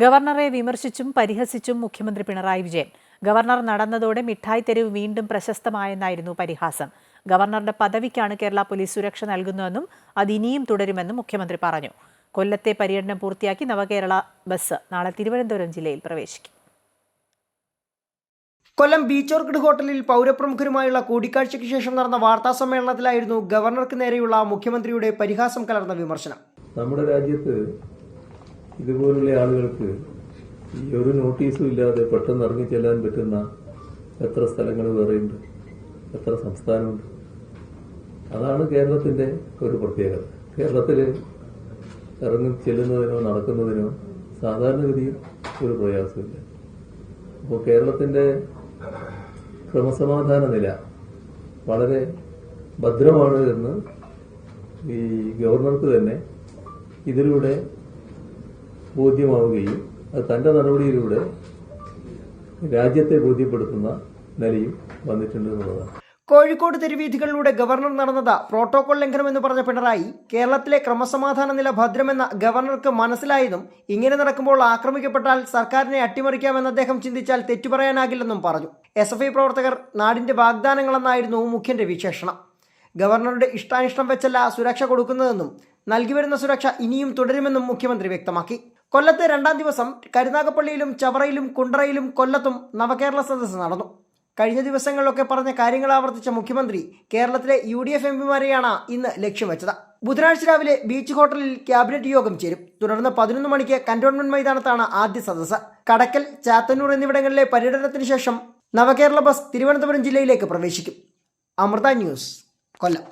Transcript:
ഗവർണറെ വിമർശിച്ചും പരിഹസിച്ചും മുഖ്യമന്ത്രി പിണറായി വിജയൻ. ഗവർണർ നടന്നതോടെ മിഠായി തെരുവ് വീണ്ടും പ്രശസ്തമായെന്നായിരുന്നു പരിഹാസം. ഗവർണറുടെ പദവിക്കാണ് കേരള പോലീസ് സുരക്ഷ നൽകുന്നതെന്നും അത് ഇനിയും തുടരുമെന്നും മുഖ്യമന്ത്രി പറഞ്ഞു. കൊല്ലത്തെ പര്യടനം പൂർത്തിയാക്കി നവകേരള ബസ് നാളെ തിരുവനന്തപുരം ജില്ലയിൽ പ്രവേശിക്കും. കൊല്ലം ബീച്ച് ഓർക്കിഡ് ഹോട്ടലിൽ പൗരപ്രമുഖരുമായുള്ള കൂടിക്കാഴ്ചയ്ക്ക് ശേഷം നടന്ന വാർത്താ സമ്മേളനത്തിലായിരുന്നു ഗവർണർക്ക് നേരെയുള്ള മുഖ്യമന്ത്രിയുടെ പരിഹാസം കലർന്ന വിമർശനം. നമ്മുടെ രാജ്യത്ത് ഇതുപോലുള്ള ആളുകൾക്ക് ഈ ഒരു നോട്ടീസും ഇല്ലാതെ പെട്ടെന്ന് ഇറങ്ങി ചെല്ലാൻ പറ്റുന്ന എത്ര സ്ഥലങ്ങൾ വേറെയുണ്ട്? എത്ര സംസ്ഥാനമുണ്ട്? അതാണ് കേരളത്തിന്റെ ഒരു പ്രത്യേകത. കേരളത്തിൽ ഇറങ്ങി ചെല്ലുന്നതിനോ നടക്കുന്നതിനോ സാധാരണഗതിയിൽ ഒരു പ്രയാസമില്ല. അപ്പോൾ കേരളത്തിന്റെ ക്രമസമാധാന നില വളരെ ഭദ്രമാണ് എന്ന് ഈ ഗവർണർക്ക് തന്നെ ഇതിലൂടെ ബോധ്യമാവുകയും അത് തന്റെ നടപടിയിലൂടെ രാജ്യത്തെ ബോധ്യപ്പെടുത്തുന്ന നിലയും വന്നിട്ടുണ്ട് എന്നുള്ളതാണ്. കോഴിക്കോട് തെരുവീഥികളിലൂടെ ഗവർണർ നടന്നത് പ്രോട്ടോകോൾ ലംഘനമെന്ന് പറഞ്ഞ പിണറായി കേരളത്തിലെ ക്രമസമാധാന നില ഭദ്രമെന്ന ഗവർണർക്ക് മനസ്സിലായതും ഇങ്ങനെ നടക്കുമ്പോൾ ആക്രമിക്കപ്പെട്ടാൽ സർക്കാരിനെ അട്ടിമറിക്കാമെന്ന് അദ്ദേഹം ചിന്തിച്ചാൽ തെറ്റുപറയാനാകില്ലെന്നും പറഞ്ഞു. എസ് എഫ് ഐ പ്രവർത്തകർ നാടിന്റെ വാഗ്ദാനങ്ങളെന്നായിരുന്നു മുഖ്യന്റെ വിശേഷണം. ഗവർണറുടെ ഇഷ്ടാനിഷ്ടം വെച്ചല്ല സുരക്ഷ കൊടുക്കുന്നതെന്നും നൽകിവരുന്ന സുരക്ഷ ഇനിയും തുടരുമെന്നും മുഖ്യമന്ത്രി വ്യക്തമാക്കി. കൊല്ലത്ത് രണ്ടാം ദിവസം കരുനാഗപ്പള്ളിയിലും ചവറയിലും കുണ്ടറയിലും കൊല്ലത്തും നവകേരള സദസ് നടന്നു. കഴിഞ്ഞ ദിവസങ്ങളിലൊക്കെ പറഞ്ഞ കാര്യങ്ങൾ ആവർത്തിച്ച മുഖ്യമന്ത്രി കേരളത്തിലെ യു ഡി എഫ് എംപിമാരെയാണ് ഇന്ന് ലക്ഷ്യം വെച്ചത്. ബുധനാഴ്ച രാവിലെ ബീച്ച് ഹോട്ടലിൽ ക്യാബിനറ്റ് യോഗം ചേരും. തുടർന്ന് പതിനൊന്ന് മണിക്ക് കന്റോൺമെന്റ് മൈതാനത്താണ് ആദ്യ സദസ് കടക്കൽ ചാത്തന്നൂർ എന്നിവിടങ്ങളിലെ പര്യടനത്തിന് ശേഷം നവകേരള ബസ് തിരുവനന്തപുരം ജില്ലയിലേക്ക് പ്രവേശിക്കും. അമൃത ന്യൂസ് കൊല്ലം.